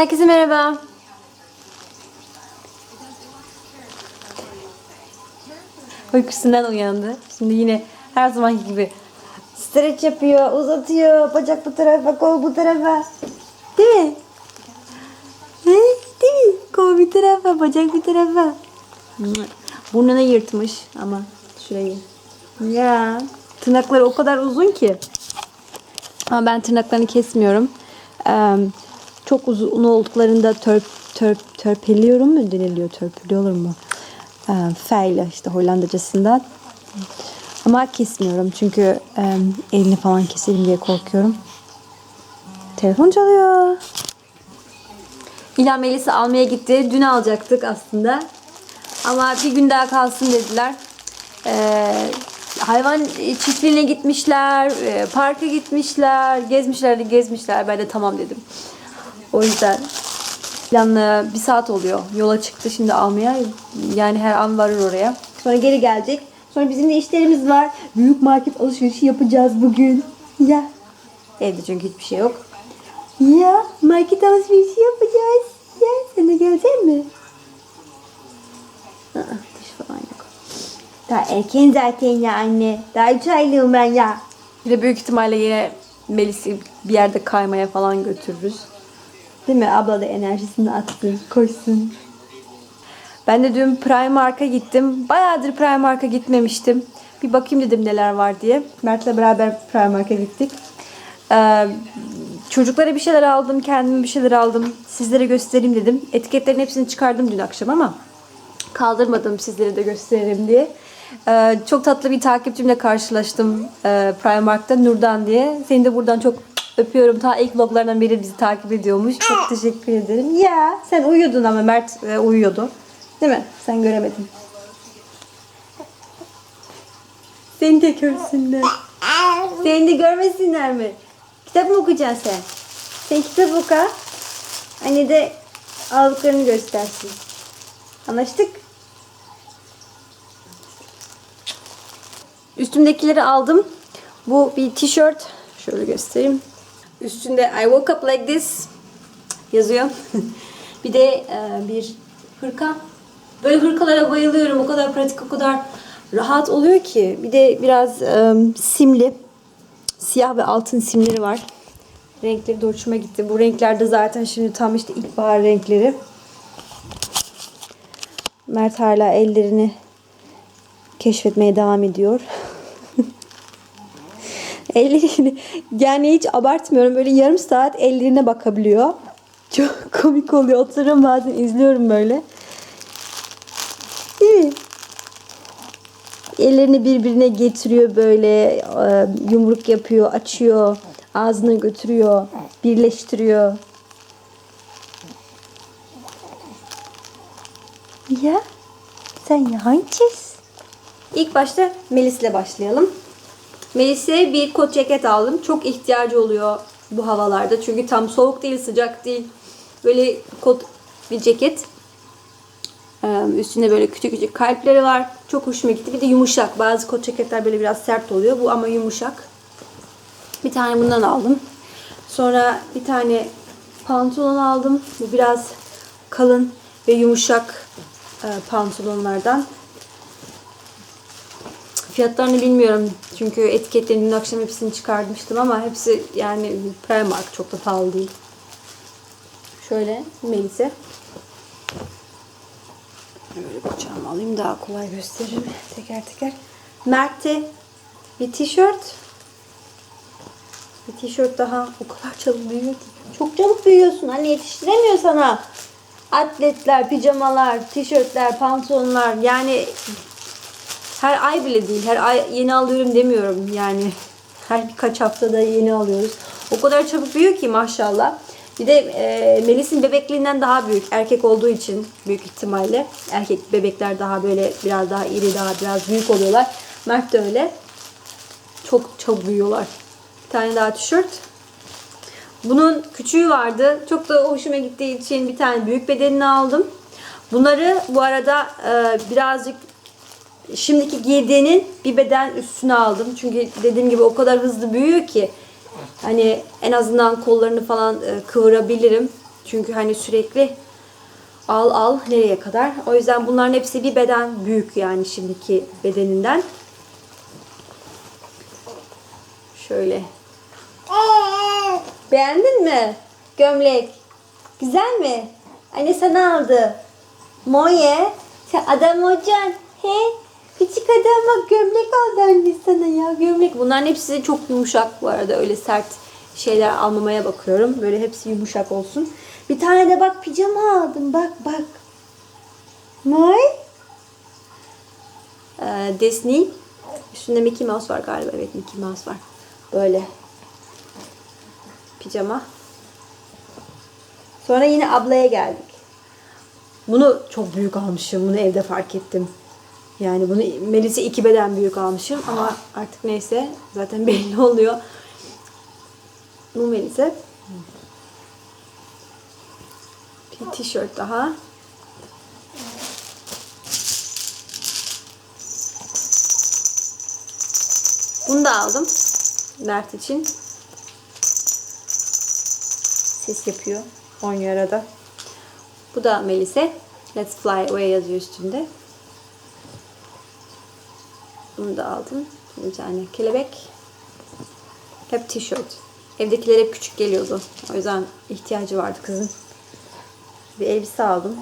Herkese merhaba. Uykusundan uyandı. Şimdi yine her zamanki gibi stretch yapıyor, uzatıyor. Bacak bu tarafa, kol bu tarafa. Değil mi? He? Değil mi? Kol bir tarafa, bacak bir tarafa. Burnunu yırtmış ama şurayı. Ya tırnakları o kadar uzun ki. Ama ben tırnaklarını kesmiyorum. Ee, çok uzun olduklarında törp, törp, törpeliyorum mu deniliyor? Törpülüyor mu? Ee, feyle işte Hollandacasından. Ama kesmiyorum çünkü e, elini falan keserim diye korkuyorum. Telefon çalıyor. İlhan Melis'i almaya gitti. Dün alacaktık aslında. Ama bir gün daha kalsın dediler. Ee, hayvan çiftliğine gitmişler, e, parka gitmişler, gezmişler de gezmişler. Ben de tamam dedim. O yüzden planlı bir saat oluyor. Yola çıktı şimdi almaya. Yani her an varır oraya. Sonra geri gelecek. Sonra bizim de işlerimiz var. Büyük market alışverişi yapacağız bugün. Ya. Evde çünkü hiçbir şey yok. Ya market alışverişi yapacağız. Ya sen de gelecek mi? Aa, diş falan yok. Daha erken zaten ya anne. Daha 3 aylığım ben ya. Bir de büyük ihtimalle yine Melis'i bir yerde kaymaya falan götürürüz. Değil mi? Abla da enerjisini atsın, koşsun. Ben de dün Primark'a gittim. Bayağıdır Primark'a gitmemiştim. Bir bakayım dedim neler var diye. Mert'le beraber Primark'a gittik. Ee, çocuklara bir şeyler aldım, kendime bir şeyler aldım. Sizlere göstereyim dedim. Etiketlerin hepsini çıkardım dün akşam ama kaldırmadım sizlere de gösteririm diye. Ee, çok tatlı bir takipçimle karşılaştım e, Primark'ta Nurdan diye. Seni de buradan çok öpüyorum. Ta ilk vloglarından beri bizi takip ediyormuş. Çok teşekkür ederim. Ya sen uyuyordun ama Mert e, uyuyordu. Değil mi? Sen göremedin. Seni de görsünler. Seni de görmesinler mi? Kitap mı okuyacaksın sen? Sen kitap oku. Anne de aldıklarını göstersin. Anlaştık? Üstümdekileri aldım. Bu bir tişört. Şöyle göstereyim. Üstünde I woke up like this yazıyor. bir de e, bir hırka. Böyle hırkalara bayılıyorum. O kadar pratik, o kadar rahat oluyor ki. Bir de biraz e, simli. Siyah ve altın simleri var. Renkleri de hoşuma gitti. Bu renklerde zaten şimdi tam işte ilkbahar renkleri. Mert hala ellerini keşfetmeye devam ediyor. Ellerini yani hiç abartmıyorum böyle yarım saat ellerine bakabiliyor. Çok komik oluyor. Oturuyorum bazen izliyorum böyle. Mi? Ellerini birbirine getiriyor böyle e, yumruk yapıyor, açıyor, ağzına götürüyor, birleştiriyor. Ya sen yahancısın. İlk başta Melis'le başlayalım. Melis'e bir kot ceket aldım. Çok ihtiyacı oluyor bu havalarda. Çünkü tam soğuk değil, sıcak değil. Böyle kot bir ceket. Ee, Üstünde böyle küçük küçük kalpleri var. Çok hoşuma gitti. Bir de yumuşak. Bazı kot ceketler böyle biraz sert oluyor. Bu ama yumuşak. Bir tane bundan aldım. Sonra bir tane pantolon aldım. Bu biraz kalın ve yumuşak e, pantolonlardan. Fiyatlarını bilmiyorum. Çünkü etiketlerini dün akşam hepsini çıkarmıştım ama hepsi yani Primark çok da pahalı değil. Şöyle Melis'e. Böyle kucağıma alayım daha kolay gösteririm teker teker. Mert'e bir tişört. Bir tişört daha o kadar çabuk büyüyor ki. Çok çabuk büyüyorsun. Anne yetiştiremiyor sana. Atletler, pijamalar, tişörtler, pantolonlar yani her ay bile değil. Her ay yeni alıyorum demiyorum yani. Her birkaç haftada yeni alıyoruz. O kadar çabuk büyüyor ki maşallah. Bir de e, Melis'in bebekliğinden daha büyük. Erkek olduğu için büyük ihtimalle. Erkek bebekler daha böyle biraz daha iri, daha biraz büyük oluyorlar. Mert de öyle. Çok çabuk büyüyorlar. Bir tane daha tişört. Bunun küçüğü vardı. Çok da hoşuma gittiği için bir tane büyük bedenini aldım. Bunları bu arada e, birazcık şimdiki giydiğinin bir beden üstüne aldım. Çünkü dediğim gibi o kadar hızlı büyüyor ki hani en azından kollarını falan e, kıvırabilirim. Çünkü hani sürekli al al nereye kadar. O yüzden bunların hepsi bir beden büyük yani şimdiki bedeninden. Şöyle. Beğendin mi? Gömlek. Güzel mi? Anne sana aldı. Moye. Sen adam olacaksın. He? Küçük adam bak gömlek aldı anne sana ya. Gömlek. Bunların hepsi çok yumuşak bu arada. Öyle sert şeyler almamaya bakıyorum. Böyle hepsi yumuşak olsun. Bir tane de bak pijama aldım. Bak bak. Moy. Ee, Disney. Üstünde Mickey Mouse var galiba. Evet Mickey Mouse var. Böyle. Pijama. Sonra yine ablaya geldik. Bunu çok büyük almışım. Bunu evde fark ettim. Yani bunu Melis'e iki beden büyük almışım ama artık neyse zaten belli oluyor. Bu Melis'e. Bir tişört daha. Bunu da aldım. Mert için. Ses yapıyor. Oynuyor arada. Bu da Melis'e. Let's fly away yazıyor üstünde. Bunu da aldım. Bir tane kelebek. Hep tişört. Evdekiler hep küçük geliyordu. O yüzden ihtiyacı vardı kızın. Bir elbise aldım.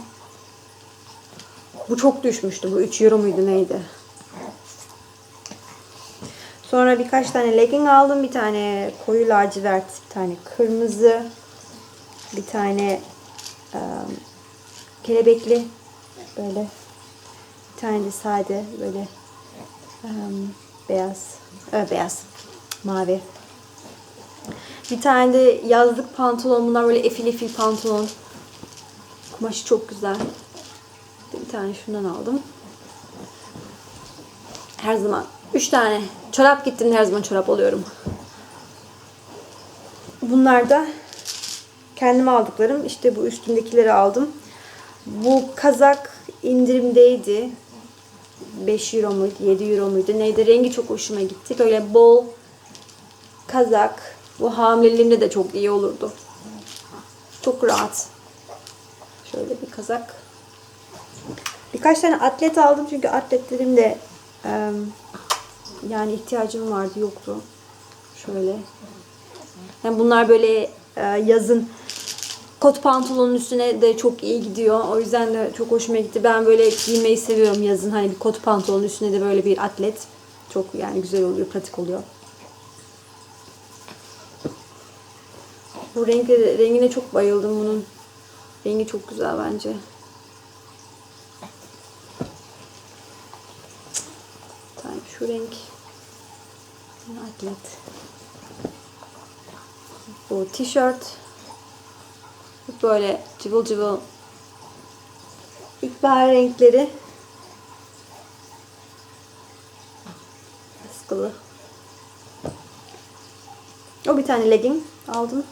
Bu çok düşmüştü. Bu 3 euro muydu neydi? Sonra birkaç tane legging aldım. Bir tane koyu lacivert, bir tane kırmızı, bir tane e, kelebekli böyle bir tane de sade böyle beyaz, e, beyaz, mavi. Bir tane de yazlık pantolon. Bunlar böyle efil efil pantolon. Kumaşı çok güzel. Bir tane şundan aldım. Her zaman üç tane çorap gittim her zaman çorap alıyorum. Bunlar da kendime aldıklarım. İşte bu üstündekileri aldım. Bu kazak indirimdeydi. 5 euro muydu, 7 euro muydu? Neydi? Rengi çok hoşuma gitti. Böyle bol kazak. Bu hamileliğimde de çok iyi olurdu. Çok rahat. Şöyle bir kazak. Birkaç tane atlet aldım çünkü atletlerim de yani ihtiyacım vardı yoktu. Şöyle. Yani bunlar böyle e, yazın kot pantolonun üstüne de çok iyi gidiyor. O yüzden de çok hoşuma gitti. Ben böyle giymeyi seviyorum yazın. Hani bir kot pantolonun üstüne de böyle bir atlet. Çok yani güzel oluyor, pratik oluyor. Bu renkle, rengine çok bayıldım bunun. Rengi çok güzel bence. Tamam şu renk. Atlet. Bu tişört. Böyle cıvıl cıvıl ilkbahar renkleri. Askılı. O bir tane legging aldım.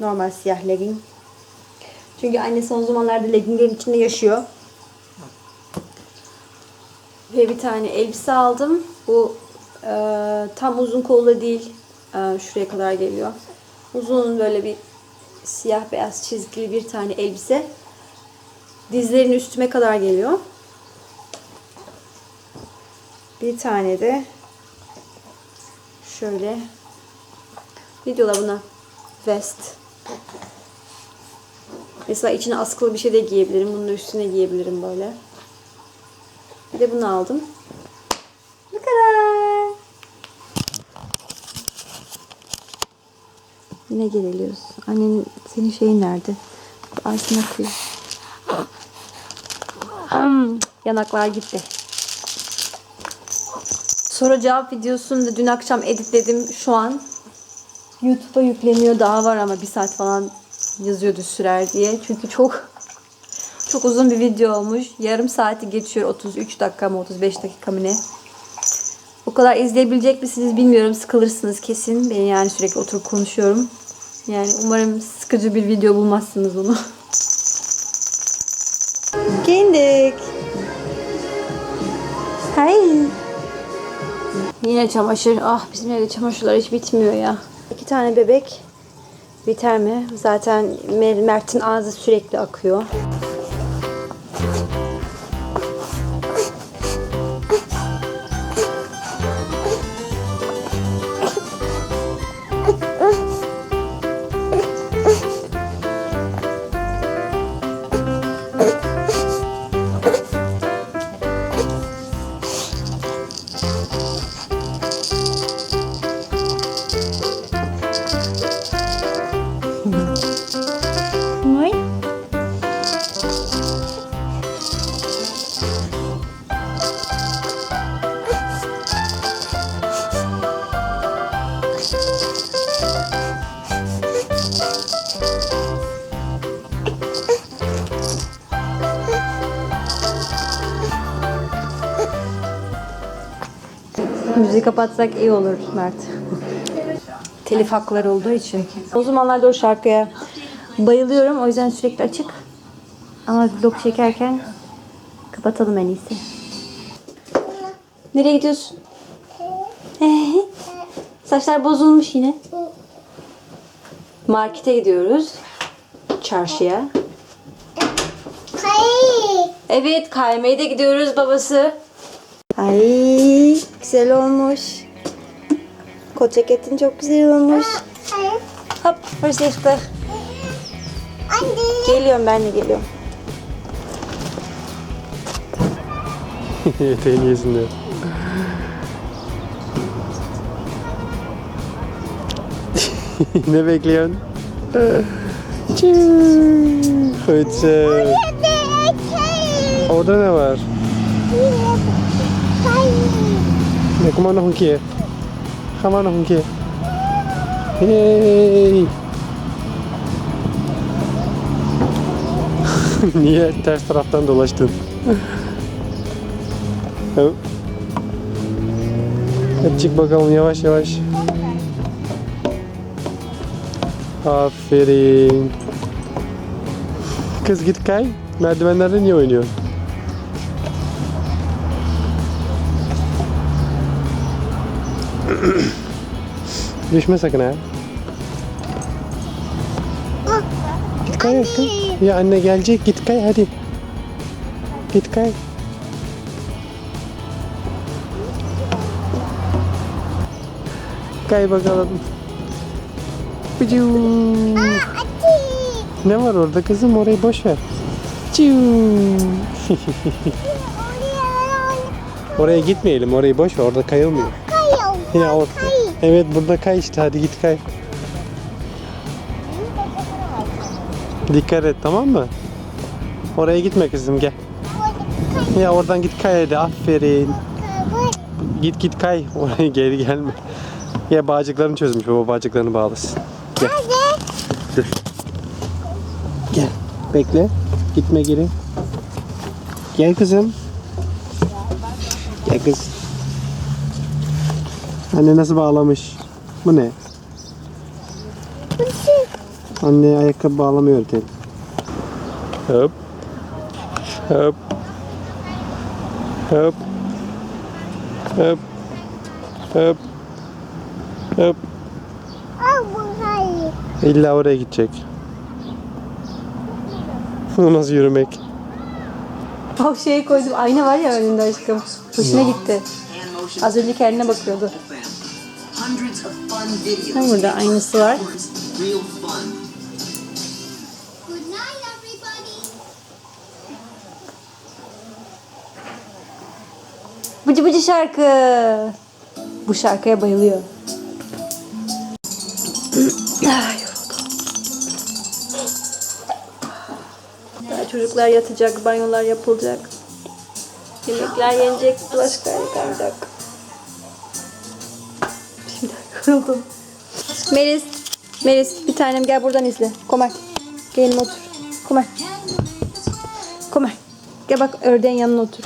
Normal siyah legging. Çünkü anne son zamanlarda legginglerin içinde yaşıyor. Ve bir tane elbise aldım. Bu e, tam uzun kollu değil. E, şuraya kadar geliyor. Uzun böyle bir siyah beyaz çizgili bir tane elbise. Dizlerin üstüme kadar geliyor. Bir tane de şöyle ne diyorlar buna? Vest. Mesela içine askılı bir şey de giyebilirim. Bunun üstüne giyebilirim böyle. Bir de bunu aldım. Yine geliyoruz. Annenin senin şeyin nerede? Ağzına koy. Hmm, yanaklar gitti. Soru cevap videosunu da dün akşam editledim. Şu an YouTube'a yükleniyor. Daha var ama bir saat falan yazıyordu sürer diye. Çünkü çok çok uzun bir video olmuş. Yarım saati geçiyor. 33 dakika mı 35 dakika mı ne? O kadar izleyebilecek misiniz bilmiyorum. Sıkılırsınız kesin. Ben yani sürekli oturup konuşuyorum. Yani umarım sıkıcı bir video bulmazsınız onu. Giyindik. Hay. Yine çamaşır. Ah bizim evde çamaşırlar hiç bitmiyor ya. İki tane bebek. Biter mi? Zaten Mer- Mert'in ağzı sürekli akıyor. Müziği kapatsak iyi olur Mert. Telif hakları olduğu için. O zamanlarda o şarkıya bayılıyorum. O yüzden sürekli açık. Ama vlog çekerken kapatalım en iyisi. Nereye gidiyorsun? Saçlar bozulmuş yine. Markete gidiyoruz. Çarşıya. Hayır. Evet kaymaya da gidiyoruz babası. Ay güzel olmuş. Kot ceketin çok güzel olmuş. Hayır. Hop. Anne. Geliyorum ben de geliyorum. Eteğini yesin diyor. Ne bekliyorsun? Fıçı. Orada ne var? Ne kumanda hunki? Kumanda hunki? Hey! Niye ters taraftan dolaştın? Hadi çık bakalım yavaş yavaş. Aferin. Kız git kay. Merdivenlerde niye oynuyorsun? Düşme sakın ha. Git kay aşkım. Ya anne gelecek git kay hadi. Git kay. Kay bakalım. Bıcıu. Ne var orada kızım orayı boş ver. Oraya gitmeyelim orayı boş ver orada kayılmıyor. Ya o, evet burada kay işte hadi git kay. Dikkat et tamam mı? Oraya gitme kızım gel. Ya oradan git kay hadi aferin. Git git kay oraya geri gelme. Ya bağcıklarını çözmüş baba bağcıklarını bağlasın. Gel. Dur. Gel. Bekle. Gitme geri. Gel kızım. Gel kız. Anne nasıl bağlamış? Bu ne? Anne ayakkabı bağlamıyor tel. Hop. Hop. Hop. Hop. Hop. Hop. İlla oraya gidecek. Bu nasıl yürümek? O şeyi koydum. Ayna var ya önünde aşkım. Hoşuna gitti. Az önce kendine bakıyordu. Ha, burada aynısı var. Bıcı bıcı şarkı. Bu şarkıya bayılıyor. Ay, çocuklar yatacak, banyolar yapılacak. Yemekler yenecek, bulaşıklar yıkanacak. Şimdi yoruldum. Melis, Melis bir tanem gel buradan izle. Komar. Gelin otur. Komar. Komar. Gel bak ördeğin yanına otur.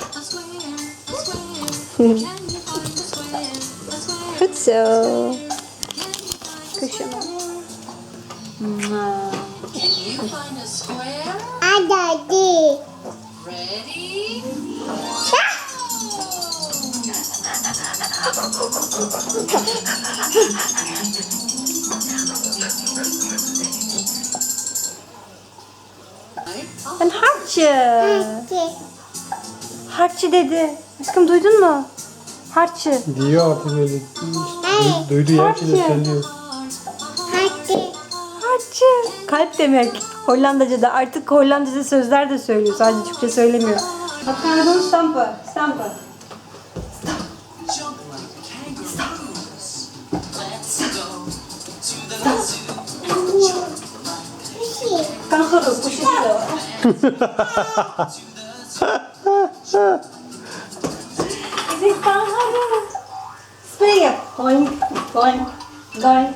Hıtso. Daddy. Ready? Ben harçı. Harçı. Dedi. Aşkım duydun mu? Harçı. Diyor artık öyle. Duydu ya. Harçı. Harçı. Harçı. Kalp demek. Hollandaca'da artık Hollandaca sözler de söylüyor. Sadece Türkçe söylemiyor. Pardon stampa. Stampa. Kangaroo kuşu diyor. Is it kangaroo? Spring yap. Boing, boing, boing,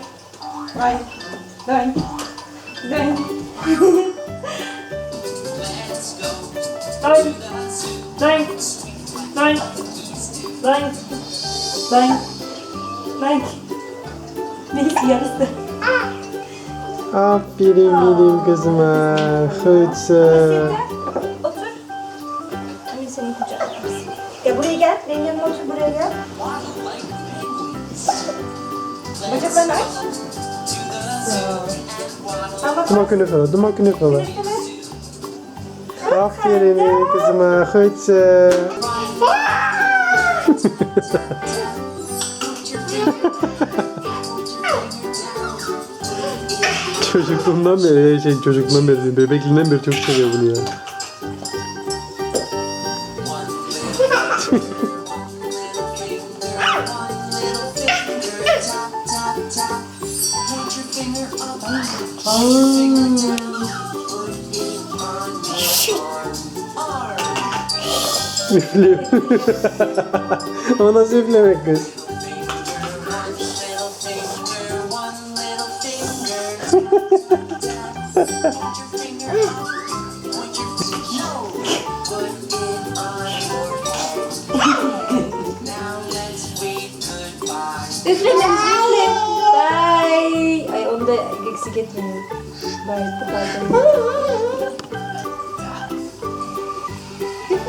boing, boing, boing. Boing, boing, boing, boing, boing, boing. Neyse yarısı. Aferin benim kızıma. Hıçı. Otur. Anne senin kucağına yatsın. Ya buraya gel. Benim yanıma otur buraya gel. Bacaklarını aç. Al bak. Duma künefele, duma künefele. Aferin kızıma. Hıçı. Çocukluğumdan beri, şey çocukluğumdan beri, bebekliğinden beri çok seviyor bunu ya. Üfle. o nasıl üflemek kız? üfle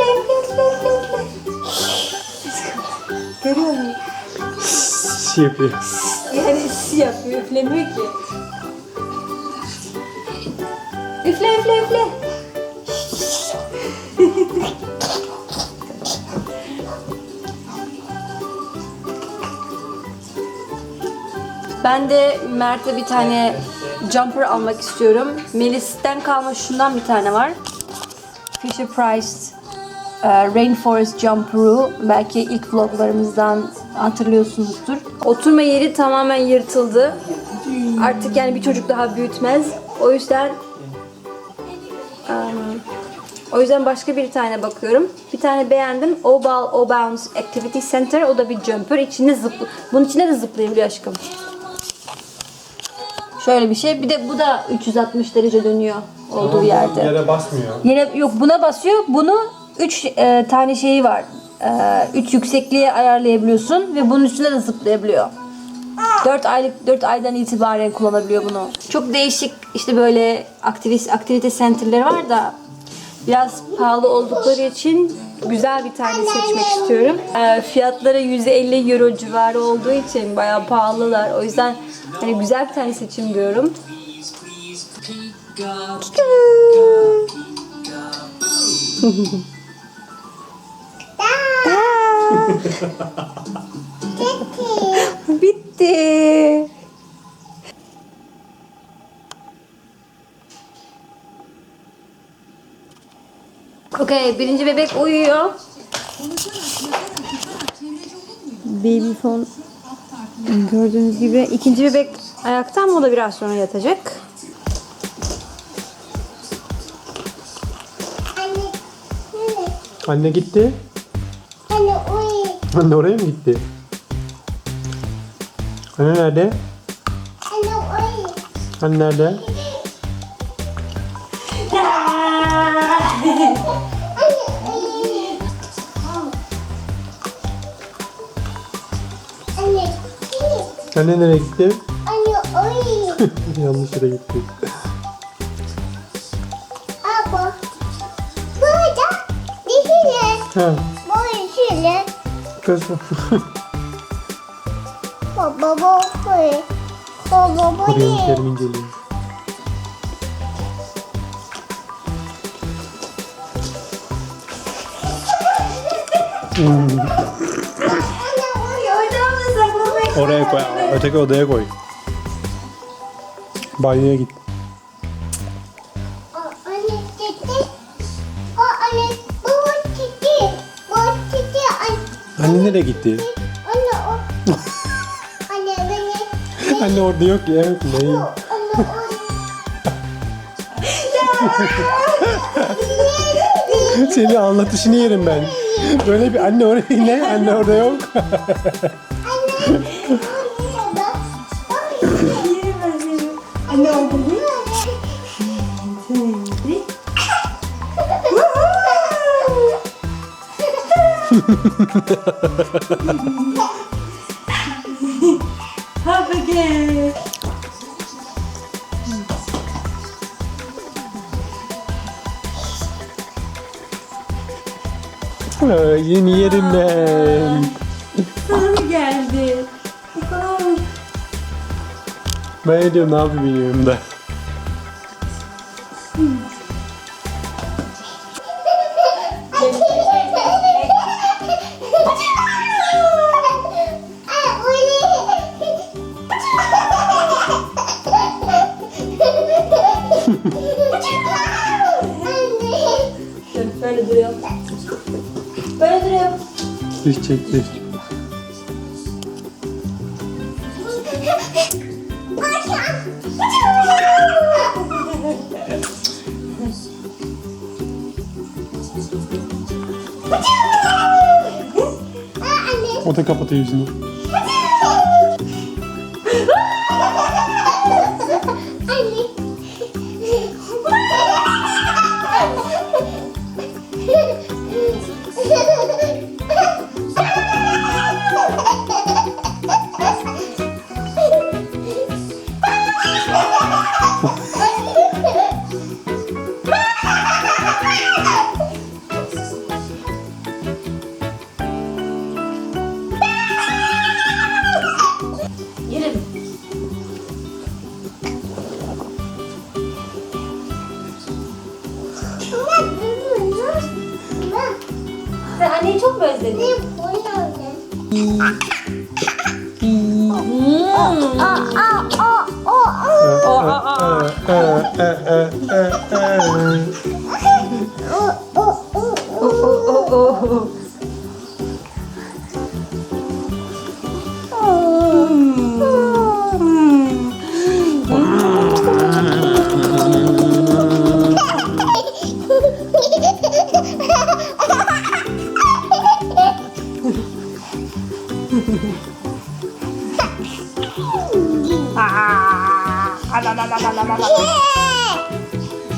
üfle üfle üfle. Görüyor musun? Şey yapıyor. Yani si yapıyor, üflemiyor ki. Üfle üfle üfle. Ben de Mert'e bir tane jumper almak istiyorum. Melis'ten kalma şundan bir tane var. Fisher Price e, Rainforest Jumper'u belki ilk vloglarımızdan hatırlıyorsunuzdur. Oturma yeri tamamen yırtıldı. Artık yani bir çocuk daha büyütmez. O yüzden e, o yüzden başka bir tane bakıyorum. Bir tane beğendim. Obal Obounce Activity Center. O da bir jumper. İçinde zıpl Bunun içinde de zıplayabiliyor aşkım. Şöyle bir şey. Bir de bu da 360 derece dönüyor olduğu yerde. Yere basmıyor. Yine yok buna basıyor. Bunu 3 tane şeyi var. 3 yüksekliğe ayarlayabiliyorsun ve bunun üstüne de zıplayabiliyor. 4 aylık 4 aydan itibaren kullanabiliyor bunu. Çok değişik işte böyle aktivist aktivite center'ları var da biraz pahalı oldukları için güzel bir tane seçmek istiyorum. Ee, fiyatları 150 euro civarı olduğu için bayağı pahalılar. O yüzden hani güzel bir tane seçim diyorum. Bitti. Okey, birinci bebek uyuyor. Baby phone gördüğünüz gibi. ikinci bebek ayakta ama o da biraz sonra yatacak. Anne. Gitti. Anne uyu. Anne oraya mı gitti? Anne nerede? Anne uyu. Anne nerede? Anne nereye gitti? Anne oy. Yanlış yere gitti. Abi. Burada dişiyle. Ha. Bu dişiyle. Kızım. Baba bu kuru. Baba bu Buraya yerminciyi. Hmm. Oraya koy. Öteki odaya koy. Banyoya git. anne nereye gitti? Anne o. Anne beni. Anne orada yok ya. Evet, ne? Anne o. Seni anlatışını yerim ben. Böyle bir anne oraya ne? Anne orada yok. Anne oldu. Ha bakayım. Aa, Yeni yerim Ben ne diyorum ne yapayım bilmiyorum da. Böyle duruyor. Böyle duruyor. Düşecek düş. Kapatıyor yüzünü.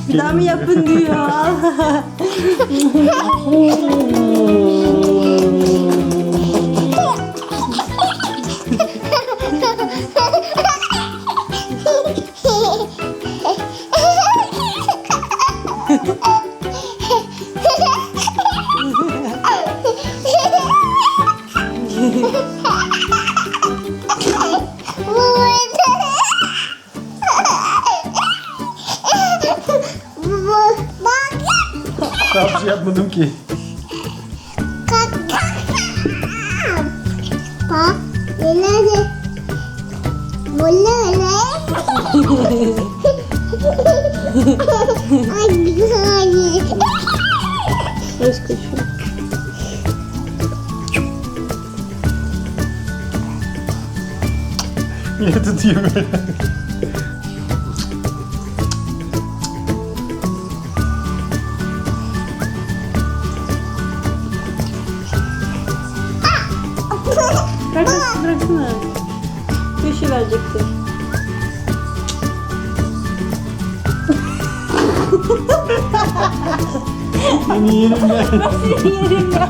Bir daha mı yapın diyor. Başka şu. Niye tutuyor böyle? Bırak bıraksana. Köşe verecekti. Seni yerim ben. Yerim ya.